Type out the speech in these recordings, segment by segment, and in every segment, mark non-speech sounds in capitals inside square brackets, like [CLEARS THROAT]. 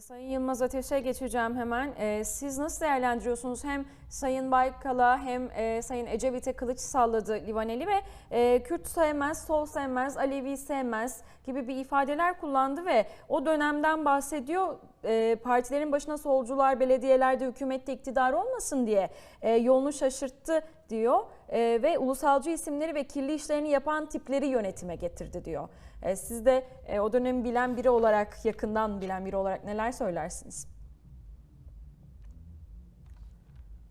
Sayın Yılmaz Ateş'e geçeceğim hemen. Ee, siz nasıl değerlendiriyorsunuz hem Sayın Baykal'a hem e, Sayın Ecevit'e kılıç salladı Livaneli ve e, Kürt sevmez, sol sevmez, Alevi sevmez gibi bir ifadeler kullandı ve o dönemden bahsediyor. E, partilerin başına solcular belediyelerde hükümette iktidar olmasın diye e, yolunu şaşırttı diyor E, ve ulusalcı isimleri ve kirli işlerini yapan tipleri yönetime getirdi diyor. Siz de o dönemi bilen biri olarak, yakından bilen biri olarak neler söylersiniz?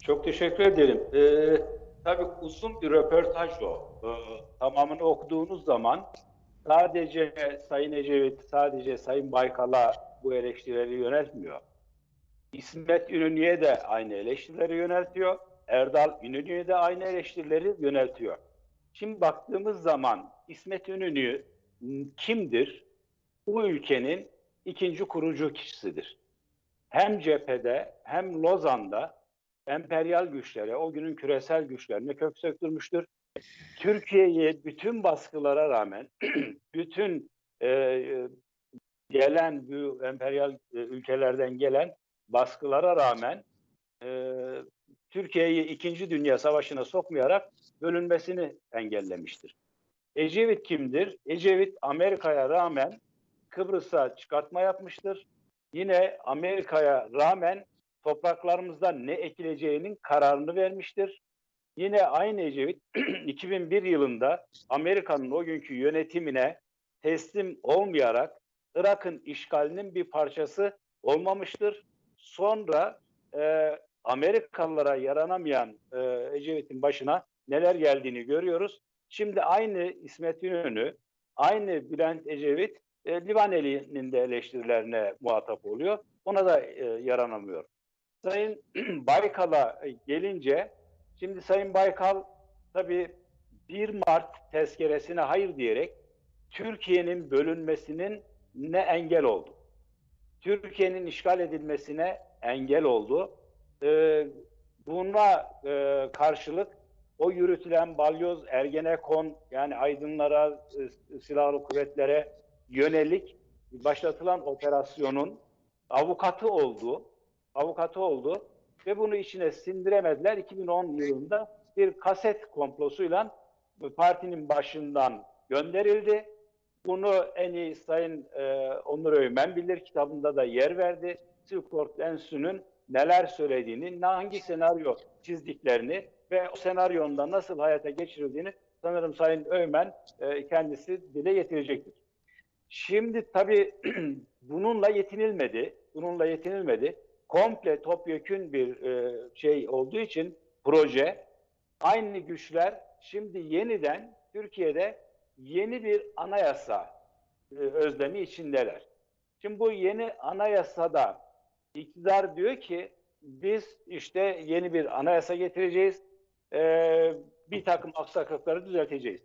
Çok teşekkür ederim. Ee, tabii uzun bir röportaj o. Ee, tamamını okuduğunuz zaman sadece Sayın Ecevit, sadece Sayın Baykal'a bu eleştirileri yöneltmiyor. İsmet İnönü'ye de aynı eleştirileri yöneltiyor. Erdal İnönü'ye de aynı eleştirileri yöneltiyor. Şimdi baktığımız zaman İsmet İnönü kimdir? Bu ülkenin ikinci kurucu kişisidir. Hem cephede hem Lozan'da emperyal güçlere, o günün küresel güçlerine kök söktürmüştür. Türkiye'yi bütün baskılara rağmen, [CLEARS THROAT] bütün e, e, gelen bu emperyal e, ülkelerden gelen baskılara rağmen e, Türkiye'yi İkinci Dünya Savaşı'na sokmayarak bölünmesini engellemiştir. Ecevit kimdir? Ecevit Amerika'ya rağmen Kıbrıs'a çıkartma yapmıştır. Yine Amerika'ya rağmen topraklarımızda ne ekileceğinin kararını vermiştir. Yine aynı Ecevit [CLEARS THROAT] 2001 yılında Amerika'nın o günkü yönetimine teslim olmayarak Irak'ın işgalinin bir parçası olmamıştır. Sonra e, Amerikalılara yaranamayan e, Ecevit'in başına neler geldiğini görüyoruz. Şimdi aynı İsmet İnönü, aynı Bülent Ecevit e, Livaneli'nin de eleştirilerine muhatap oluyor. Ona da e, yaranamıyor. Sayın [CLEARS THROAT] Baykal'a gelince, şimdi Sayın Baykal tabii 1 Mart tezkeresine hayır diyerek Türkiye'nin bölünmesinin ne engel oldu? Türkiye'nin işgal edilmesine engel oldu. Ee, buna e, karşılık o yürütülen balyoz Ergenekon yani aydınlara, e, silahlı kuvvetlere yönelik başlatılan operasyonun avukatı oldu. Avukatı oldu ve bunu içine sindiremediler. 2010 yılında bir kaset komplosuyla partinin başından gönderildi. Bunu en iyi Sayın e, Onur Öymen bilir kitabında da yer verdi. Silkport Enstitü'nün neler söylediğini, hangi senaryo çizdiklerini ve o senaryonda nasıl hayata geçirildiğini sanırım Sayın Öymen e, kendisi dile getirecektir. Şimdi tabii [CLEARS THROAT] bununla yetinilmedi. Bununla yetinilmedi. Komple topyekün bir e, şey olduğu için proje aynı güçler şimdi yeniden Türkiye'de yeni bir anayasa e, özlemi içindeler. Şimdi bu yeni anayasada iktidar diyor ki biz işte yeni bir anayasa getireceğiz. E, bir takım aksaklıkları düzelteceğiz.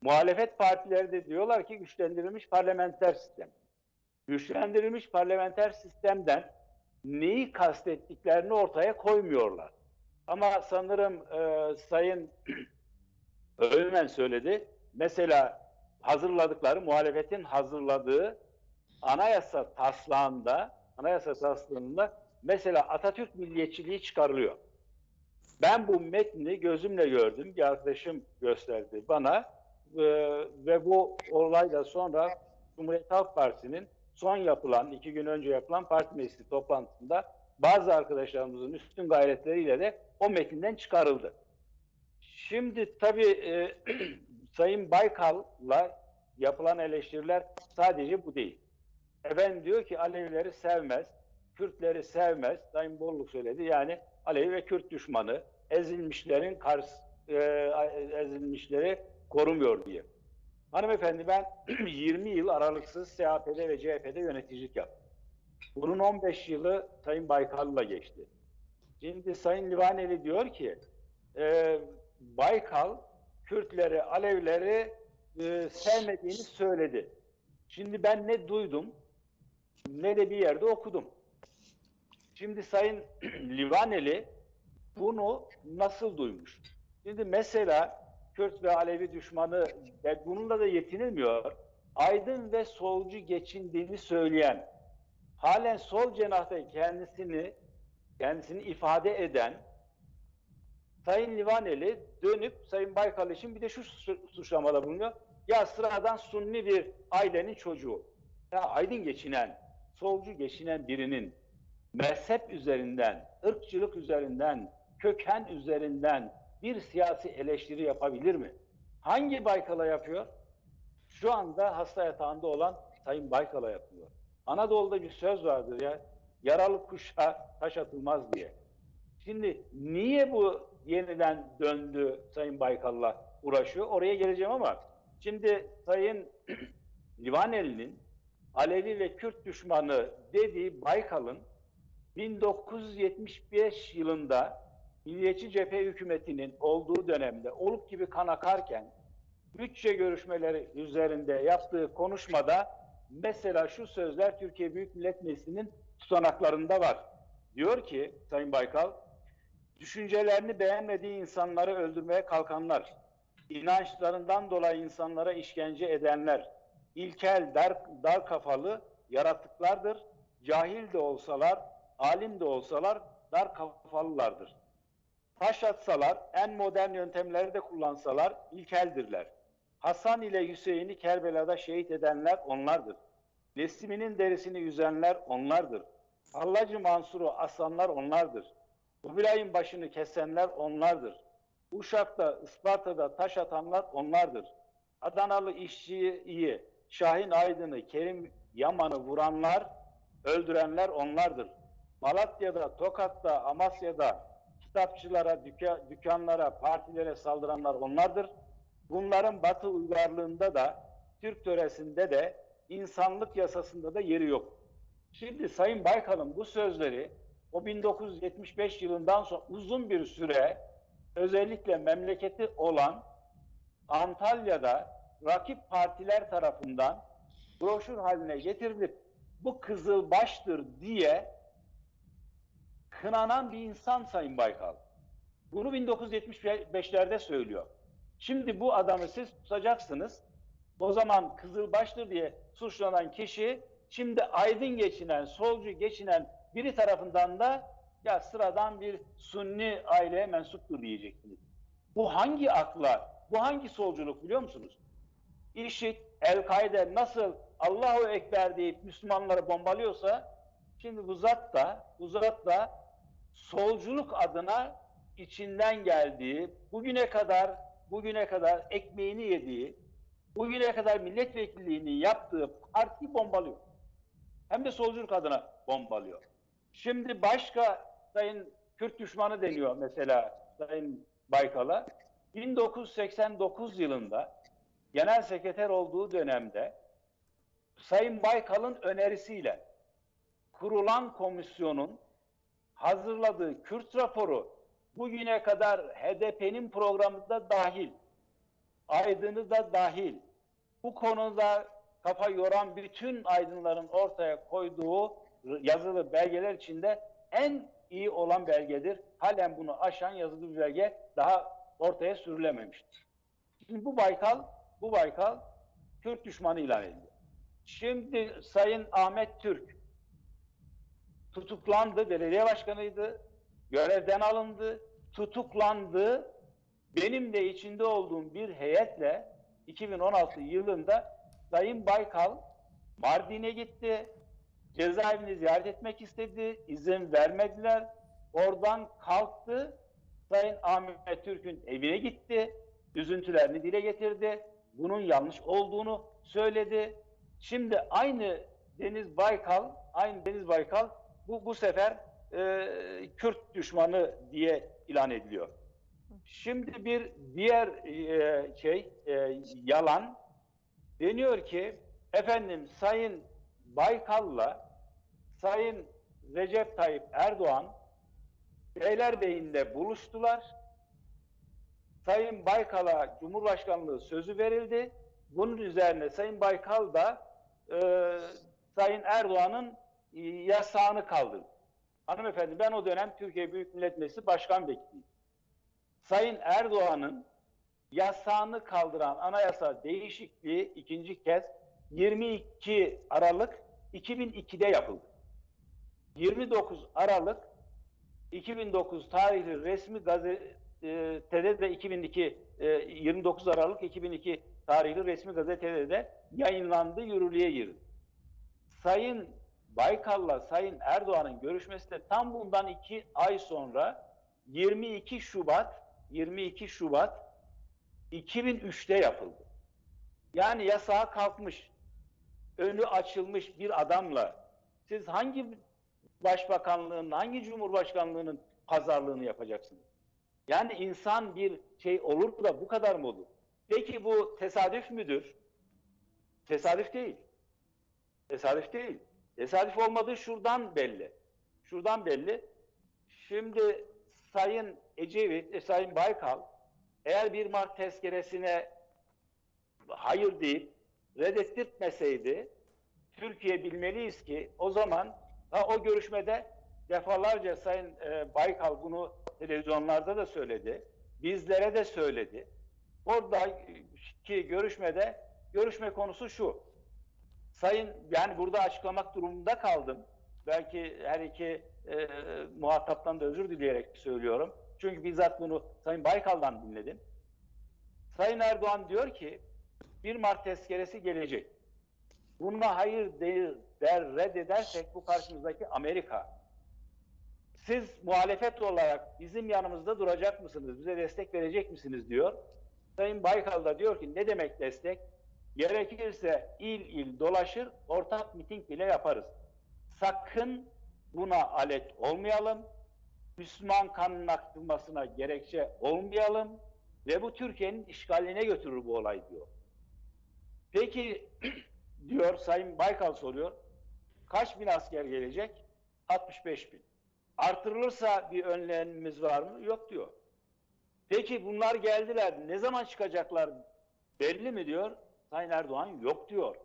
Muhalefet partileri de diyorlar ki güçlendirilmiş parlamenter sistem. Güçlendirilmiş parlamenter sistemden neyi kastettiklerini ortaya koymuyorlar. Ama sanırım e, Sayın [CLEARS THROAT] Öğmen söyledi. Mesela hazırladıkları, muhalefetin hazırladığı anayasa taslağında, anayasa taslağında mesela Atatürk milliyetçiliği çıkarılıyor. Ben bu metni gözümle gördüm. Bir arkadaşım gösterdi bana ee, ve bu olayla sonra Cumhuriyet Halk Partisi'nin son yapılan, iki gün önce yapılan parti meclisi toplantısında bazı arkadaşlarımızın üstün gayretleriyle de o metinden çıkarıldı. Şimdi tabii e, Sayın Baykal'la yapılan eleştiriler sadece bu değil. Efendim diyor ki Alevileri sevmez, Kürtleri sevmez. Sayın Bolluk söyledi. Yani Alevi ve Kürt düşmanı, ezilmişlerin karşı e, ezilmişleri korumuyor diye. Hanımefendi ben [CLEARS THROAT] 20 yıl aralıksız CHP'de ve CHP'de yöneticilik yaptım. Bunun 15 yılı Sayın Baykal'la geçti. Şimdi Sayın Livaneli diyor ki e, Baykal Kürtleri, Alevileri e, sevmediğini söyledi. Şimdi ben ne duydum ne de bir yerde okudum. Şimdi Sayın [CLEARS THROAT] Livaneli bunu nasıl duymuş? Şimdi mesela Kürt ve Alevi düşmanı ve bununla da yetinilmiyor. Aydın ve solcu geçindiğini söyleyen halen sol cenahta kendisini kendisini ifade eden Sayın Livaneli dönüp Sayın Baykal için bir de şu su- suçlamada bulunuyor. Ya sıradan sunni bir ailenin çocuğu. Ya aydın geçinen, solcu geçinen birinin mezhep üzerinden, ırkçılık üzerinden, köken üzerinden bir siyasi eleştiri yapabilir mi? Hangi Baykal'a yapıyor? Şu anda hasta yatağında olan Sayın Baykal'a yapıyor. Anadolu'da bir söz vardır ya, yaralı kuşa taş atılmaz diye. Şimdi niye bu yeniden döndü Sayın Baykal'la uğraşıyor? Oraya geleceğim ama şimdi Sayın [CLEARS THROAT] Livaneli'nin Alevi ve Kürt düşmanı dediği Baykal'ın 1975 yılında Milliyetçi Cephe hükümetinin olduğu dönemde olup gibi kan akarken bütçe görüşmeleri üzerinde yaptığı konuşmada mesela şu sözler Türkiye Büyük Millet Meclisi'nin tutanaklarında var. Diyor ki Sayın Baykal, düşüncelerini beğenmediği insanları öldürmeye kalkanlar, inançlarından dolayı insanlara işkence edenler, ilkel, dar, dar kafalı yaratıklardır. Cahil de olsalar, alim de olsalar dar kafalılardır. Taş atsalar, en modern yöntemleri de kullansalar ilkeldirler. Hasan ile Hüseyin'i Kerbela'da şehit edenler onlardır. Nesimi'nin derisini yüzenler onlardır. Hallacı Mansur'u asanlar onlardır. Kubilay'ın başını kesenler onlardır. Uşak'ta, Isparta'da taş atanlar onlardır. Adanalı işçiyi, Şahin Aydın'ı, Kerim Yaman'ı vuranlar, öldürenler onlardır. Malatya'da, Tokat'ta, Amasya'da kitapçılara, düka- dükkanlara, partilere saldıranlar onlardır. Bunların Batı uygarlığında da, Türk töresinde de, insanlık yasasında da yeri yok. Şimdi Sayın Baykal'ın bu sözleri o 1975 yılından sonra uzun bir süre özellikle memleketi olan Antalya'da rakip partiler tarafından broşür haline getirilip bu kızılbaştır diye kınanan bir insan Sayın Baykal. Bunu 1975'lerde söylüyor. Şimdi bu adamı siz tutacaksınız. O zaman kızılbaştır diye suçlanan kişi şimdi aydın geçinen, solcu geçinen biri tarafından da ya sıradan bir sunni aileye mensuptur diyeceksiniz. Bu hangi akla, bu hangi solculuk biliyor musunuz? İşit, El-Kaide nasıl Allahu Ekber deyip Müslümanları bombalıyorsa şimdi bu zat da, bu zat da solculuk adına içinden geldiği, bugüne kadar bugüne kadar ekmeğini yediği, bugüne kadar milletvekilliğini yaptığı parti bombalıyor. Hem de solculuk adına bombalıyor. Şimdi başka Sayın Kürt düşmanı deniyor mesela Sayın Baykal'a. 1989 yılında genel sekreter olduğu dönemde Sayın Baykal'ın önerisiyle kurulan komisyonun hazırladığı Kürt raporu bugüne kadar HDP'nin programında dahil, Aydın'ı da dahil, bu konuda kafa yoran bütün aydınların ortaya koyduğu yazılı belgeler içinde en iyi olan belgedir. Halen bunu aşan yazılı bir belge daha ortaya sürülememiştir. Şimdi bu Baykal, bu Baykal Kürt düşmanı ilan edildi. Şimdi Sayın Ahmet Türk tutuklandı, belediye başkanıydı, görevden alındı, tutuklandı. Benim de içinde olduğum bir heyetle 2016 yılında Sayın Baykal Mardin'e gitti. Cezaevini ziyaret etmek istedi. izin vermediler. Oradan kalktı. Sayın Ahmet Türk'ün evine gitti. Üzüntülerini dile getirdi. Bunun yanlış olduğunu söyledi. Şimdi aynı Deniz Baykal, aynı Deniz Baykal bu bu sefer e, Kürt düşmanı diye ilan ediliyor. Şimdi bir diğer e, şey e, yalan deniyor ki efendim Sayın Baykal'la Sayın Recep Tayyip Erdoğan Beylerbeyi'nde buluştular. Sayın Baykal'a Cumhurbaşkanlığı sözü verildi. Bunun üzerine Sayın Baykal da e, Sayın Erdoğan'ın e, yasağını kaldırdı. Hanımefendi ben o dönem Türkiye Büyük Millet Meclisi Başkan Vekiliyim. Sayın Erdoğan'ın yasağını kaldıran anayasa değişikliği ikinci kez 22 Aralık 2002'de yapıldı. 29 Aralık 2009 tarihli resmi gazetede de 2002 e, 29 Aralık 2002 tarihli resmi gazetede de yayınlandı, yürürlüğe girdi. Sayın Baykal'la Sayın Erdoğan'ın görüşmesi de tam bundan iki ay sonra 22 Şubat 22 Şubat 2003'te yapıldı. Yani yasağa kalkmış, önü açılmış bir adamla siz hangi başbakanlığın, hangi cumhurbaşkanlığının pazarlığını yapacaksınız? Yani insan bir şey olur da bu kadar mı olur? Peki bu tesadüf müdür? Tesadüf değil. Tesadüf değil. Tesadüf olmadığı şuradan belli. Şuradan belli. Şimdi Sayın Ecevit, e, Sayın Baykal eğer bir Mart tezkeresine hayır deyip reddettirmeseydi Türkiye bilmeliyiz ki o zaman ha, o görüşmede defalarca Sayın e, Baykal bunu televizyonlarda da söyledi. Bizlere de söyledi. Oradaki görüşmede görüşme konusu şu. Sayın yani burada açıklamak durumunda kaldım. Belki her iki e, muhataptan da özür dileyerek söylüyorum. Çünkü bizzat bunu Sayın Baykal'dan dinledim. Sayın Erdoğan diyor ki 1 Mart tezkeresi gelecek. Buna hayır değil der reddedersek bu karşımızdaki Amerika. Siz muhalefet olarak bizim yanımızda duracak mısınız? Bize destek verecek misiniz diyor. Sayın Baykal da diyor ki ne demek destek? Gerekirse il il dolaşır, ortak miting bile yaparız. Sakın buna alet olmayalım. Müslüman kanının akılmasına gerekçe olmayalım ve bu Türkiye'nin işgaline götürür bu olay diyor. Peki [CLEARS THROAT] diyor Sayın Baykal soruyor. Kaç bin asker gelecek? 65 bin. Artırılırsa bir önlemimiz var mı? Yok diyor. Peki bunlar geldiler. Ne zaman çıkacaklar? Belli mi diyor? Sayın Erdoğan yok diyor.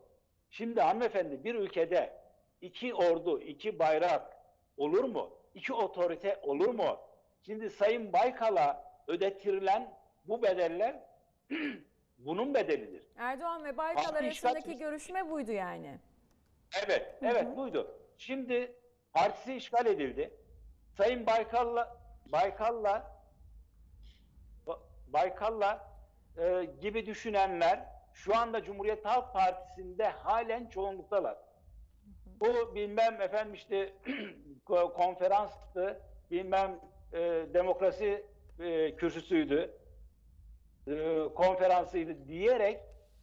Şimdi hanımefendi bir ülkede iki ordu, iki bayrak olur mu? İki otorite olur mu? Şimdi Sayın Baykal'a ödetirilen bu bedeller [CLEARS THROAT] bunun bedelidir. Erdoğan ve Baykal arasındaki görüşme buydu yani. Evet, evet buydu. Şimdi partisi işgal edildi. Sayın Baykal'la Baykal'la Ba- Baykal'la e, gibi düşünenler şu anda Cumhuriyet Halk Partisi'nde halen çoğunluktalar. Bu bilmem efendim işte [CLEARS THROAT] konferanstı, bilmem e, demokrasi e, kürsüsüydü, e, konferansıydı diyerek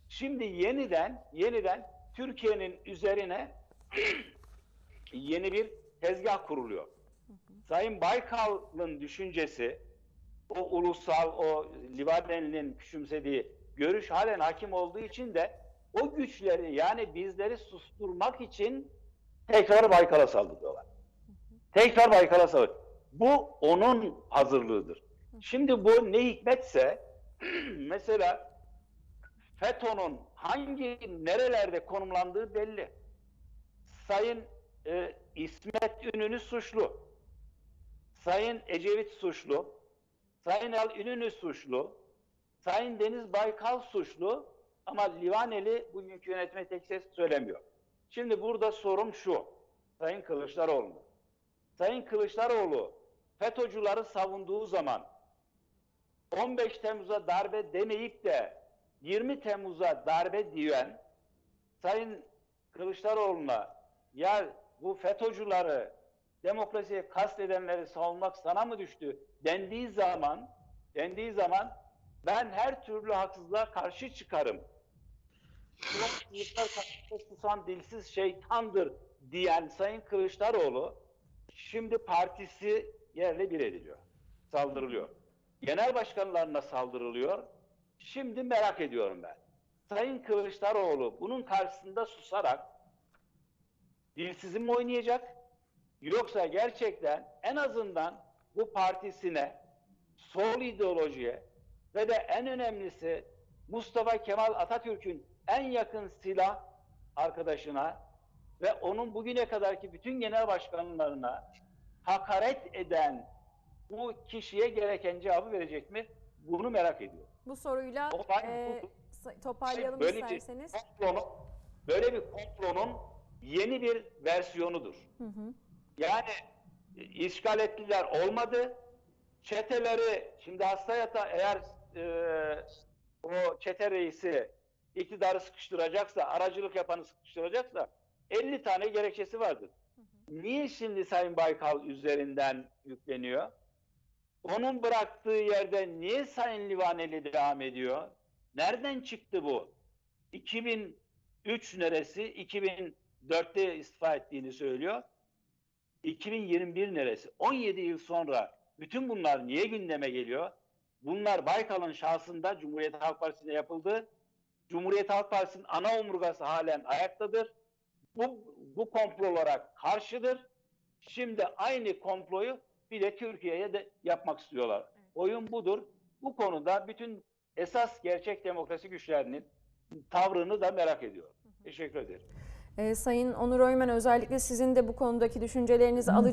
şimdi yeniden yeniden Türkiye'nin üzerine [CLEARS THROAT] yeni bir tezgah kuruluyor. Sayın Baykal'ın düşüncesi o ulusal, o Livaneli'nin küçümsediği görüş halen hakim olduğu için de o güçleri yani bizleri susturmak için tekrar Baykal'a saldırıyorlar. Tekrar Baykal'a saldırıyor. Bu onun hazırlığıdır. Şimdi bu ne hikmetse [CLEARS THROAT] mesela FETÖ'nün hangi nerelerde konumlandığı belli. Sayın e, İsmet İnönü suçlu. Sayın Ecevit suçlu. Sayın Al İnönü suçlu. Sayın Deniz Baykal suçlu. Ama Livaneli bugünkü yönetime tek ses söylemiyor. Şimdi burada sorum şu. Sayın Kılıçdaroğlu. Sayın Kılıçdaroğlu FETÖ'cüleri savunduğu zaman 15 Temmuz'a darbe demeyip de 20 Temmuz'a darbe diyen Sayın Kılıçdaroğlu'na ya bu FETÖ'cüleri demokrasiye kastedenleri savunmak sana mı düştü dendiği zaman dendiği zaman ben her türlü haksızlığa karşı çıkarım. Kılıçlar karşısında susan dilsiz şeytandır diyen Sayın Kılıçdaroğlu şimdi partisi yerle bir ediliyor. Saldırılıyor. Genel başkanlarına saldırılıyor. Şimdi merak ediyorum ben. Sayın Kılıçdaroğlu bunun karşısında susarak dilsizim mi oynayacak? Yoksa gerçekten en azından bu partisine, sol ideolojiye ve de en önemlisi Mustafa Kemal Atatürk'ün en yakın silah arkadaşına ve onun bugüne kadarki bütün genel başkanlarına hakaret eden bu kişiye gereken cevabı verecek mi? Bunu merak ediyorum. Bu soruyla ben- e, toparlayalım böyle isterseniz. bir komplonun, böyle bir komplonun yeni bir versiyonudur. Yani e, işgal ettiler olmadı. Çeteleri şimdi hastayata eğer e, o çete reisi iktidarı sıkıştıracaksa, aracılık yapanı sıkıştıracaksa 50 tane gerekçesi vardır. Niye şimdi Sayın Baykal üzerinden yükleniyor? Onun bıraktığı yerde niye Sayın Livaneli devam ediyor? Nereden çıktı bu? 2003 neresi? 2004'te istifa ettiğini söylüyor. 2021 neresi? 17 yıl sonra bütün bunlar niye gündeme geliyor? Bunlar Baykal'ın şahsında Cumhuriyet Halk Partisi'nde yapıldı. Cumhuriyet Halk Partisi'nin ana omurgası halen ayaktadır. Bu, bu komplo olarak karşıdır. Şimdi aynı komployu bir de Türkiye'ye de yapmak istiyorlar. Evet. Oyun budur. Bu konuda bütün esas gerçek demokrasi güçlerinin tavrını da merak ediyorum. Teşekkür ederim. E, Sayın Onur Öymen özellikle sizin de bu konudaki düşüncelerinizi alacağım.